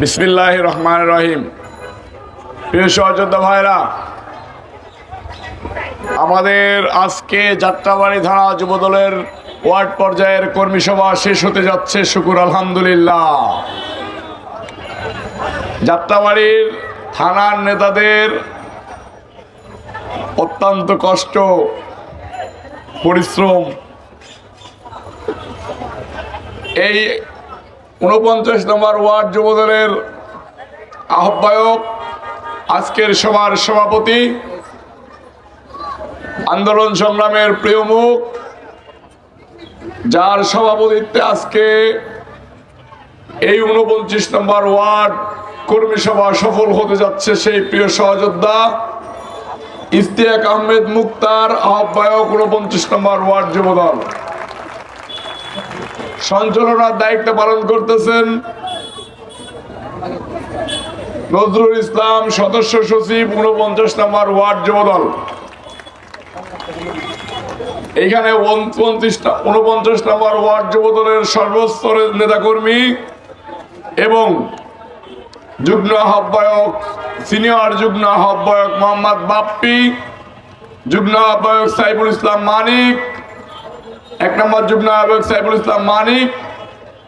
বিসমিল্লাহ রহমান রহিম। প্রিয় সহযোদ্ধা ভাইরা, আমাদের আজকে যাত্রাবাড়ি থানা যুবদলের ওয়ার্ড পর্যায়ের কর্মী সভা শেষ হতে যাচ্ছে, শুকুর আলহামদুলিল্লাহ। যাত্রাবাড়ির থানার নেতাদের অত্যন্ত কষ্ট, পরিশ্রম। এই উনপঞ্চাশ নম্বর ওয়ার্ড যুবদলের আহ্বায়ক, আজকের সভার সভাপতি, আন্দোলন সংগ্রামের প্রিয় মুখ, যার সভাপতিত্বে আজকে এই উনপঞ্চাশ নম্বর ওয়ার্ড কর্মী সভা সফল হতে যাচ্ছে সেই প্রিয় সহযোদ্ধা ইস্তিয়াক আহমেদ মুক্তার আহ্বায়ক উনপঞ্চাশ নম্বর ওয়ার্ড যুবদল। সঞ্চালনার দায়িত্ব পালন করতেছেন নজরুল ইসলাম সদস্য সচিব উনপঞ্চাশ নম্বর ওয়ার্ড যুবদল। এখানে উনপঞ্চাশ নম্বর ওয়ার্ড যুবদলের সর্বস্তরের নেতাকর্মী এবং যুগ্ম আহ্বায়ক, সিনিয়র যুগ্ম আহ্বায়ক মোহাম্মদ বাপ্পি, যুগ্ম আহ্বায়ক সাইফুল ইসলাম মানিক এক নম্বর যুগ্ম আহ্বায়ক সাইফুল ইসলাম মানিক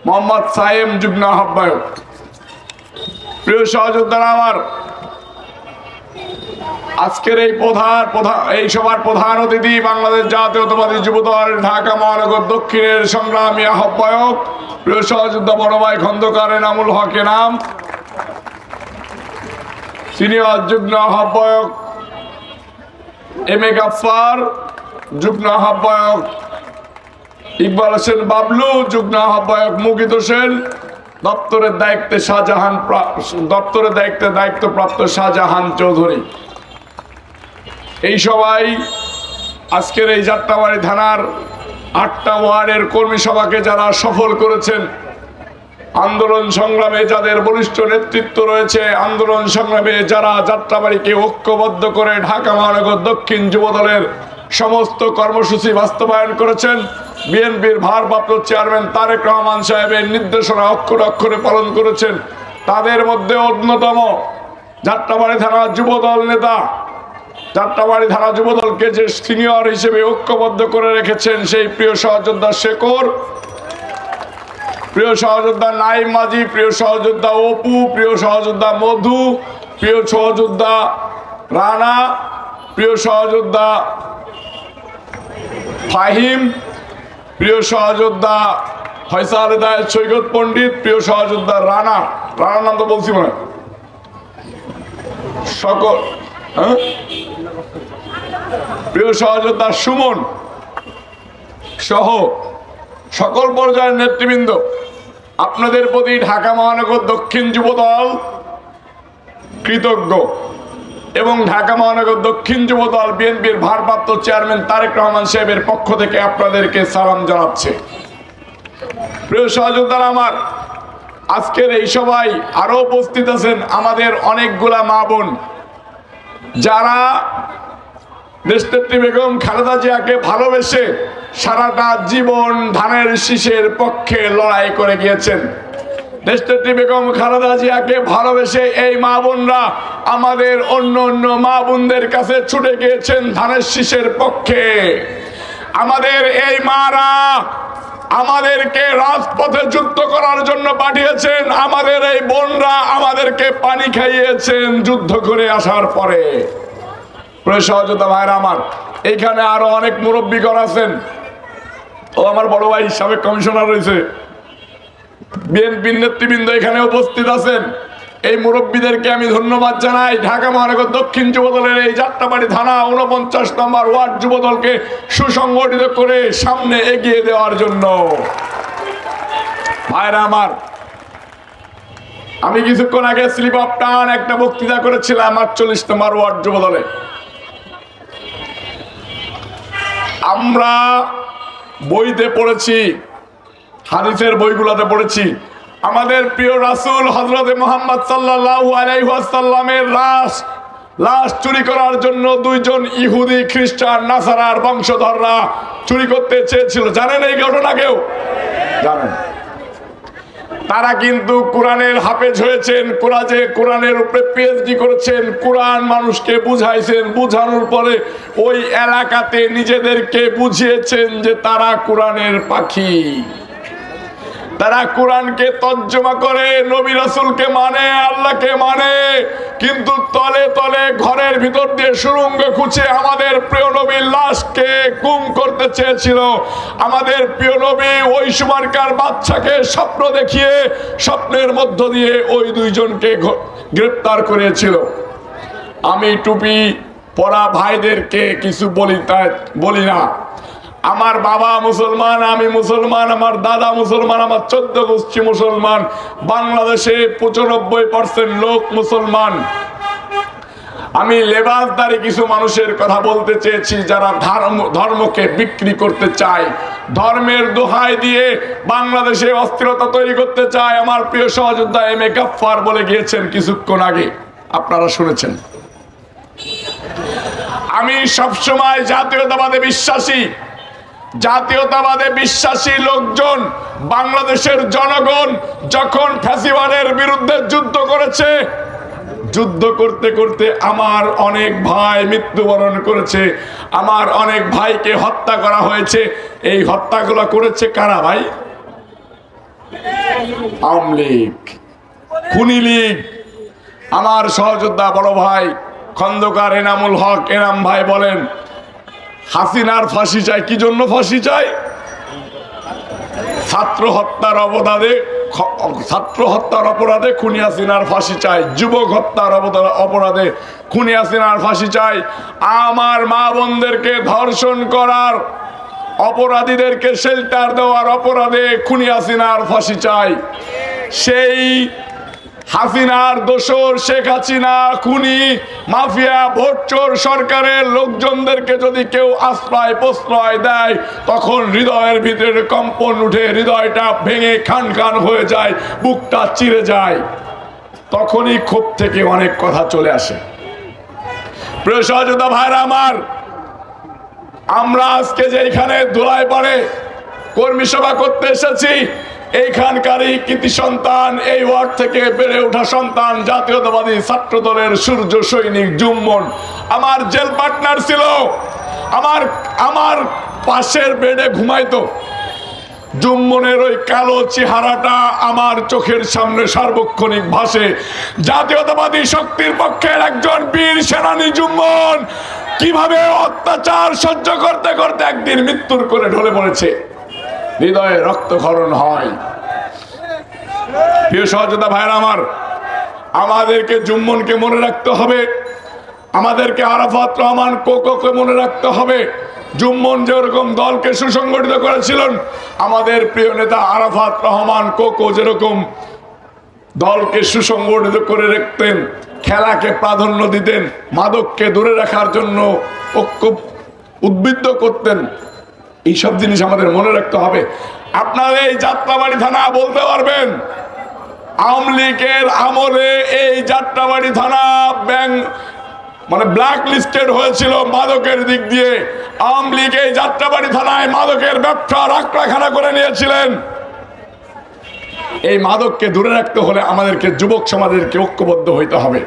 মোহাম্মদ সাহেম যুগ্ম আহ্বায়ক। প্রিয় সহযোদ্ধারা আমার, আজকের এই প্রধান প্রধান, এই সভার প্রধান অতিথি বাংলাদেশ জাতীয়তাবাদী যুবদল ঢাকা মহানগর দক্ষিণের সংগ্রামী আহ্বায়ক, প্রিয় সহযোদ্ধা বড় ভাই খন্দকার এনামুল হকে নাম। সিনিয়র যুগ্ম আহ্বায়ক এম এ গাফার যুগ্ম আহ্বায়ক ইকবাল হোসেন বাবলু যুগ্ম আহ্বায়ক মুকিত হোসেন দপ্তরের দায়িত্বে শাহজাহান দপ্তরের দায়িত্বে দায়িত্বপ্রাপ্ত শাহজাহান চৌধুরী। এই সবাই আজকের এই যাত্রাবাড়ি থানার আটটা ওয়ার্ডের কর্মী সভাকে যারা সফল করেছেন, আন্দোলন সংগ্রামে যাদের বলিষ্ঠ নেতৃত্ব রয়েছে, আন্দোলন সংগ্রামে যারা যাত্রাবাড়িকে ঐক্যবদ্ধ করে ঢাকা মহানগর দক্ষিণ যুবদলের সমস্ত কর্মসূচি বাস্তবায়ন করেছেন বিএনপির ভারপ্রাপ্ত চেয়ারম্যান তারেক রহমান সাহেবের নির্দেশনা অক্ষরে অক্ষরে পালন করেছেন। তাদের মধ্যে অন্যতম যাত্রাবাড়ি থানার যুবদল নেতা, যাত্রাবাড়ি থানা যুবদলকে যে সিনিয়র হিসেবে ঐক্যবদ্ধ করে রেখেছেন সেই প্রিয় সহযোদ্ধা শেখর, প্রিয় সহযোদ্ধা নাইম মাঝি, প্রিয় সহযোদ্ধা অপু, প্রিয় সহযোদ্ধা মধু, প্রিয় সহযোদ্ধা রানা, প্রিয় সহযোদ্ধা ফাহিম, প্রিয় সহযোদ্ধা ফয়সাল হেদায়ত সৈকত পণ্ডিত, প্রিয় সহযোদ্ধা রানা। রানার নাম তো বলছি মনে সকল হ্যাঁ? প্রিয় সহযোদ্ধা সুমন সহ সকল পর্যায়ের নেতৃবৃন্দ, আপনাদের প্রতি ঢাকা মহানগর দক্ষিণ যুবদল কৃতজ্ঞ। এবং ঢাকা মহানগর দক্ষিণ যুবদল বিএনপির ভারপ্রাপ্ত চেয়ারম্যান তারেক রহমান সাহেবের পক্ষ থেকে আপনাদেরকে সালাম জানাচ্ছে। প্রিয় সহযোদ্ধারা আমার, আজকের এই সবাই আরও উপস্থিত আছেন আমাদের অনেকগুলা মা বোন। যারা দেশনেত্রী বেগম খালেদা জিয়াকে ভালোবেসে সারাটা জীবন ধানের শীষের পক্ষে লড়াই করে গিয়েছেন। দেশনেত্রী বেগম খালেদা জিয়াকে ভালোবেসে এই মা বোনরা আমাদের অন্য অন্য মা বোনদের কাছে ছুটে গিয়েছেন ধানের শীষের পক্ষে। আমাদের এই মারা আমাদেরকে রাজপথে যুদ্ধ করার জন্য পাঠিয়েছেন। আমাদের এই বোনরা আমাদেরকে পানি খাইয়েছেন যুদ্ধ করে আসার পরে। সহযোদ্ধা ভাইরা আমার, এখানে আরও অনেক মুরব্বীগণ আছেন। ও আমার বড় ভাই সাবেক কমিশনার রয়েছে। বিএনপির নেতৃবৃন্দ এখানে উপস্থিত আছেন। এই মুরব্বীদেরকে আমি ধন্যবাদ জানাই। ঢাকা মহানগর দক্ষিণ যুবদলের এই যাত্রাবাড়ি থানা উনপঞ্চাশ নম্বর ওয়ার্ড যুবদলকে সুসংগঠিত করে সামনে এগিয়ে দেওয়ার জন্য। ভাইরা আমার, আমি কিছুক্ষণ আগে স্লিপ অফ টান একটা বক্তৃতা করেছিলাম আটচল্লিশ নম্বর ওয়ার্ড যুবদলে। আমরা বইতে পড়েছি হাদিসের বইগুলোতে পড়েছি। আমাদের প্রিয় রাসূল হজরতে মোহাম্মদ সাল্লাল্লাহু আলাইহি ওয়াসাল্লামের লাশ চুরি করার জন্য দুইজন ইহুদি, খ্রিস্টান, নাসারার বংশধররা চুরি করতে চেয়েছিল। জানেন এই ঘটনা কেউ? জানেন। তারা কিন্তু কোরআনের হাফেজ হয়েছেন কোরআজে কোরআনের উপরে পিএইচডি করেছেন, কোরআন মানুষকে বুঝাইছেন। বুঝানোর পরে ওই এলাকাতে নিজেদেরকে বুঝিয়েছেন যে তারা কোরআনের পাখি। তারা কোরআনকে তর্জমা করে, নবী রাসূলকে মানে আল্লাহকে মানে। কিন্তু তলে তলে ঘরের ভিতর দিয়ে সুরঙ্গ খুঁজে আমাদের প্রিয় নবীর লাশকে গুম করতে চেয়েছিল। আমাদের প্রিয় নবী ওই সুমার্কার বাচ্চাকে স্বপ্ন দেখিয়ে, স্বপ্নের মধ্য দিয়ে ওই দুইজনকে গ্রেপ্তার করেছিল। আমি টুপি পরা ভাইদেরকে কিছু বলি তাই বলি না। আমার বাবা মুসলমান, আমি মুসলমান, আমার দাদা মুসলমান, আমার চোদ্দ গোষ্ঠী মুসলমান। বাংলাদেশে পঁচানব্বই পার্সেন্ট লোক মুসলমান। আমি লেবাসদারি কিছু মানুষের কথা বলতে চেয়েছি, যারা ধর্ম, ধর্মকে বিক্রি করতে চায়। ধর্মের দোহাই দিয়ে বাংলাদেশে অস্থিরতা তৈরি করতে চায়। আমার প্রিয় সহযোদ্ধা এম এ গাফফার বলে গিয়েছেন কিছুক্ষণ আগে। আপনারা শুনেছেন। আমি সবসময় জাতীয়তাবাদে বিশ্বাসী। জাতীয়তাবাদে বিশ্বাসী লোকজন বাংলাদেশের জনগণ যখন ফ্যাসিবাদের বিরুদ্ধে যুদ্ধ করেছে, যুদ্ধ করতে করতে আমার অনেক ভাই মৃত্যুবরণ করেছে, আমার অনেক ভাইকে হত্যা করা হয়েছে। এই হত্যাগুলো করেছে কারা ভাই? খুনি লীগ। আমার সহযোদ্ধা বড় ভাই খন্দকার এনামুল হক, এনাম ভাই বলেন হাসিনার ফাঁসি চাই কি জন্য ফাঁসি চাই ছাত্র হত্যার খ- ছাত্র হত্যার অপরাধে খুনি হাসিনার ফাঁসি চাই যুবক হত্যার অপরাধে খুনি হাসিনার ফাঁসি চাই আমার মা বোনদেরকে ধর্ষণ করার, অপরাধীদেরকে শেল্টার দেওয়ার অপরাধে খুনি হাসিনার ফাঁসি চাই সেই হাসিনার দোসর শেখ হাসিনা, খুনি, মাফিয়া, ভোটচোর সরকারের লোকজনদেরকে যদি কেউ আশ্রয় প্রশ্রয় দেয়, তখন হৃদয়ের ভিতরে কম্পন উঠে হৃদয়টা ভেঙে খান খান হয়ে যায়, বুকটা চিরে যায়। তখনই ক্ষোভ থেকে অনেক কথা চলে আসে। প্রিয় সহযোদ্ধা ভাইরা আমার, আমরা আজকে যে এখানে দোলায় পড়ে কর্মী সভা করতে এসেছি এইখানকারই কৃতি সন্তান, এই ওয়ার্ড থেকে বেড়ে ওঠা সন্তান, জাতীয়তাবাদী ছাত্র দলের সূর্য সৈনিক জুম্মন। আমার জেল পার্টনার ছিল। আমার আমার পাশের বেডে ঘুমাইতো। জুম্মনের ওই কালো চেহারাটা আমার চোখের সামনে সার্বক্ষণিক ভাসে। জাতীয়তাবাদী শক্তির পক্ষের একজন বীর সেনানী জুম্মন কীভাবে অত্যাচার সহ্য করতে করতে একদিন মৃত্যুর করে ঢলে পড়েছে। হৃদয়ে রক্তক্ষরণ হয়। প্রিয় সহযোদ্ধা ভাইরা আমার, আমাদেরকে জুম্মনকে মনে রাখতে হবে। আমাদেরকে আরাফাত রহমান, কোকোকে মনে রাখতে হবে। জুম্মন যেরকম দলকে সুসংগঠিত করেছিলেন, আমাদের প্রিয় নেতা আরাফাত রহমান, কোকো যেরকম দলকে সুসংগঠিত করে রাখতেন, খেলাকে প্রাধান্য দিতেন, মাদককে দূরে রাখার জন্য ঐক্য উদ্বুদ্ধ করতেন এইসব জিনিস আমাদের মনে রাখতে হবে। আপনার এই যাত্রাবাড়ি থানা বলতে পারবেন, আওয়ামী লীগের আমলে এই যাত্রাবাড়ি থানা ব্যাংক মানে ব্ল্যাক লিস্টেড হয়েছিল মাদকের দিক দিয়ে। আওয়ামী লীগ এই যাত্রাবাড়ি থানায় মাদকের ব্যবসা রাখরাখানা করে নিয়েছিলেন। এই মাদককে দূরে রাখতে হলে আমাদেরকে, যুবক সমাজেরকে ঐক্যবদ্ধ হইতে হবে।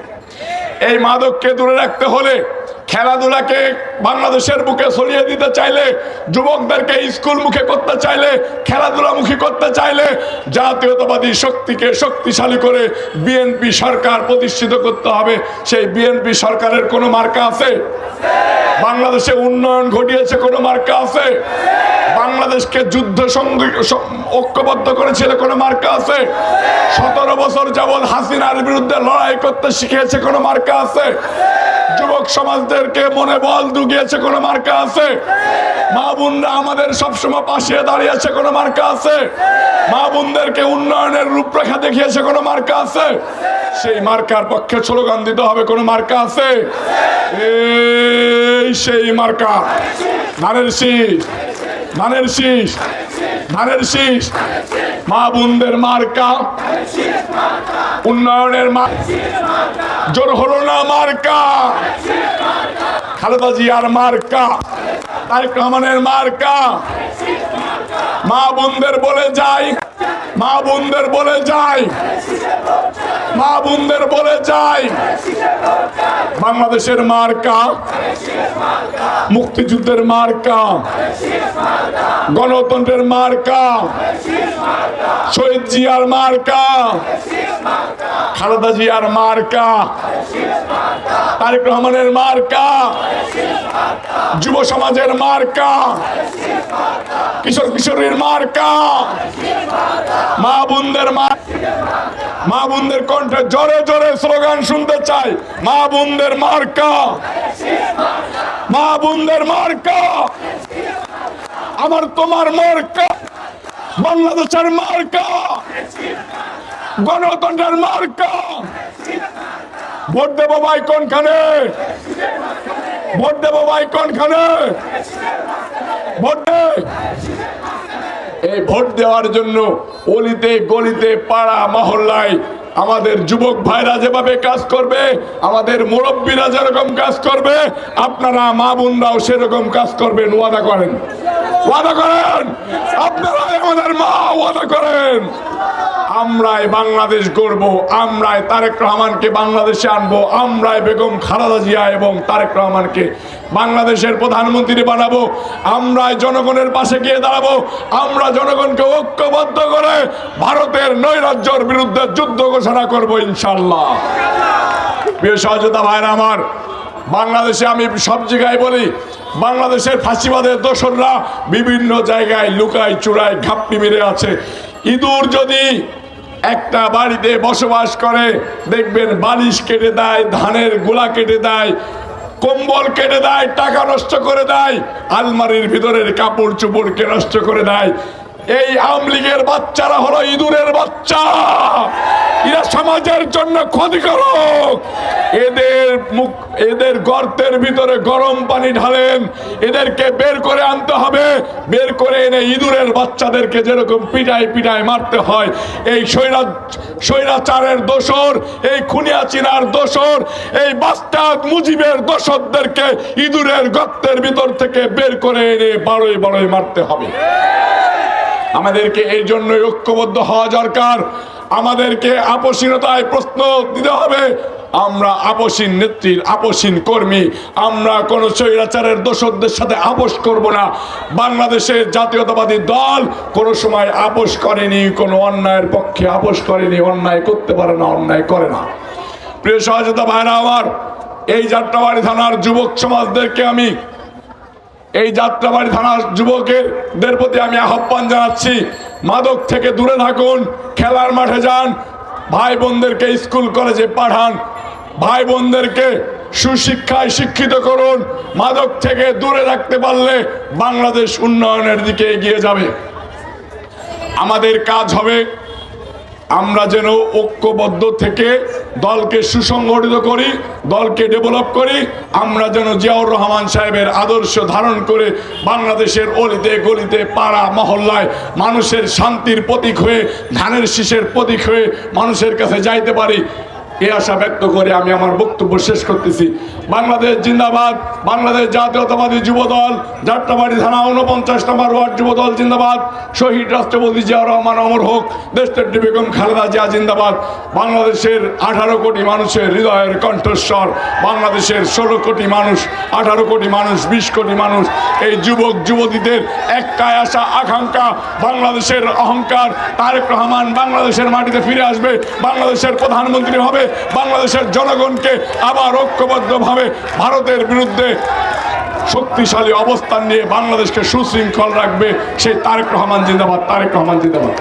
এই মাদককে দূরে রাখতে হলে খেলাধুলাকে বাংলাদেশের বুকে ছড়িয়ে দিতে চাইলে, যুবকদেরকে স্কুল মুখে করতে চাইলে, খেলাধুলা মুখী করতে চাইলে, জাতীয়তাবাদী শক্তিকে শক্তিশালী করে বিএনপি সরকার প্রতিষ্ঠিত করতে হবে। সেই বিএনপি সরকারের কোনো মার্কা আছে? বাংলাদেশে উন্নয়ন ঘটিয়েছে কোনো মার্কা আছে? বাংলাদেশকে যুদ্ধ ঐক্যবদ্ধ করেছিল কোনো মার্কা আছে? সতেরো বছর যাবৎ হাসিনার বিরুদ্ধে লড়াই করতে শিখিয়েছে কোনো মার্কা আছে? যুবক সমাজদেরকে মনে বল দুগিয়েছে, কোনো মার্কা আছে? মা বোনরা আমাদের সবসময় পাশে দাঁড়িয়েছে, কোনো মার্কা আছে? মা বোনদেরকে উন্নয়নের রূপরেখা দেখিয়েছে, কোনো মার্কা আছে? সেই মার্কার পক্ষে স্লোগান দিতে হবে, কোনো মার্কা আছে? এই সেই মার্কা। নারেন শীষ ধানের শীষ ধানের শীষ। মা বোনদের মার্কা, উন্নয়নের জোর হলো না মার্কা। খালেদা জিয়ার মার্কা, তারেক রহমানের মার্কা। মা বোনদের বলে যাই। মা বোনদের বলে যাই। মা বোনদের বলে যাই। বাংলাদেশের মার্কা, মুক্তিযুদ্ধের মার্কা, গণতন্ত্রের মার্কা, শহীদ জিয়ার মার্কা, খালেদা জিয়ার মার্কা, তারেক রহমানের মার্কা, যুব সমাজের মার্কা, কিশোর কিশোরীর মার্কা মা বোনদের মা মা বোনদের কণ্ঠে জোরে জোরে স্লোগান শুনতে চাই। মা বোনদের মার্কা। মা বোনদের মার্কা। আমার তোমার মার্কা। বাংলাদেশের মার্কা। গণতন্ত্রের মার্কা। ভোট দেবো ভাই কোনখানে? ভোট দেবো ভাই কোনখানে? ভোট দে। এই ভোট দেওয়ার জন্য অলিতে গলিতে, পাড়া মহল্লায় আমাদের যুবক ভাইরা যেভাবে কাজ করবে, আমাদের মুরব্বীরা যেরকম কাজ করবে, আপনারা মা বোনরাও সেরকম কাজ করবেন, ওয়াদা করেন। ওয়াদা করেন! আপনারা আমাদের মা, ওয়াদা করেন! আমরাই বাংলাদেশ গড়ব, আমরাই তারেক রহমানকে বাংলাদেশে আনব, আমরাই বেগম খালেদা জিয়া এবং তারেক রহমানকে বাংলাদেশের প্রধানমন্ত্রী বানাবো, আমরাই জনগণের পাশে গিয়ে দাঁড়াবো, আমরা জনগণকে ঐক্যবদ্ধ করে ভারতের নৈরাজ্যর বিরুদ্ধে যুদ্ধ ঘোষণা করব ইনশাল্লাহ প্রিয় সহযোগিতা ভাইরা আমার, বাংলাদেশে আমি সব জায়গায় বলি, বাংলাদেশের ফাঁসিবাদের দোসররা বিভিন্ন জায়গায় লুকায় চূড়ায় ঘাপটি মেরে আছে। ইঁদুর যদি একটা বাড়িতে বসবাস করে, দেখবেন বালিশ কেটে দেয়, ধানের গোলা কেটে দেয়, কম্বল কেটে দেয়, টাকা নষ্ট করে দেয়, আলমারির ভিতরের কাপড় চোপড়কে নষ্ট করে দেয়। এই আওয়ামী লীগের বাচ্চারা হলো ইঁদুরের বাচ্চা। সমাজের জন্য ক্ষতিকারক। এদের মুখ, এদের গর্তের ভিতরে গরম পানি ঢালেন। এদেরকে বের করে আনতে হবে। বের করে এনে ইঁদুরের বাচ্চাদেরকে যেরকম পিটায় পিটায় মারতে হয়, এই স্বৈরা স্বৈরাচারের দোষর, এই খুনিয়া চিনার দোসর এই বাস্তাদ মুজিবের দোসরদেরকে ইঁদুরের গর্তের ভিতর থেকে বের করে এনে বারোই বারোই মারতে হবে। আমাদেরকে এই জন্যই ঐক্যবদ্ধ হওয়া দরকার। আমাদেরকে আপসীনতায় প্রশ্ন দিতে হবে। আমরা আপসীন নেত্রীর আপসীন কর্মী। আমরা কোন স্বৈরাচারের দোষদের সাথে আপোষ করব না। বাংলাদেশের জাতীয়তাবাদী দল কোনো সময় আপোষ করেনি, কোনো অন্যায়ের পক্ষে আপোষ করেনি, অন্যায় করতে পারে না, অন্যায় করে না। প্রিয় সহযোগিতা ভাইরা, আমার এই যাত্রাবাড়ি থানার যুবক সমাজদেরকে আমি, এই যাত্রাবাড়ি থানার যুবকের প্রতি আমি আহ্বান জানাচ্ছি। মাদক থেকে দূরে থাকুন। খেলার মাঠে যান ভাই বোনদেরকে স্কুল, কলেজে পাঠান। ভাই বোনদেরকে সুশিক্ষায় শিক্ষিত করুন। মাদক থেকে দূরে রাখতে পারলে বাংলাদেশ উন্নয়নের দিকে এগিয়ে যাবে। আমাদের কাজ হবে আমরা যেন ঐক্যবদ্ধ থেকে দলকে সুসংগঠিত করি, দলকে ডেভেলপ করি, আমরা যেন জিয়াউর রহমান সাহেবের আদর্শ ধারণ করে বাংলাদেশের অলিতে গলিতে, পাড়া মহল্লায় মানুষের শান্তির প্রতীক হয়ে, ধানের শীষের প্রতীক হয়ে মানুষের কাছে যাইতে পারি। এ আশা ব্যক্ত করে আমি আমার বক্তব্য শেষ করতেছি। বাংলাদেশ জিন্দাবাদ, বাংলাদেশ জাতীয়তাবাদী যুবদল, যাত্রাবাড়ি থানা উনপঞ্চাশ নম্বর ওয়ার্ড যুবদল জিন্দাবাদ। শহীদ রাষ্ট্রপতি জিয়াউর রহমান অমর হোক দেশনেত্রী বেগম খালেদা জিয়া জিন্দাবাদ। বাংলাদেশের আঠারো কোটি মানুষের হৃদয়ের কণ্ঠস্বর, বাংলাদেশের ষোলো কোটি মানুষ, আঠারো কোটি মানুষ, বিশ কোটি মানুষ, এই যুবক, যুবতীদের একটাই আশা, আকাঙ্ক্ষা, বাংলাদেশের অহংকার। তারেক রহমান বাংলাদেশের মাটিতে ফিরে আসবে, বাংলাদেশের প্রধানমন্ত্রী হবে বাংলাদেশের জনগণকে আবার ঐক্যবদ্ধভাবে ভারতের বিরুদ্ধে শক্তিশালী অবস্থান নিয়ে বাংলাদেশকে সুশৃঙ্খল রাখবে সেই তারেক রহমান জিন্দাবাদ, তারেক রহমান জিন্দাবাদ।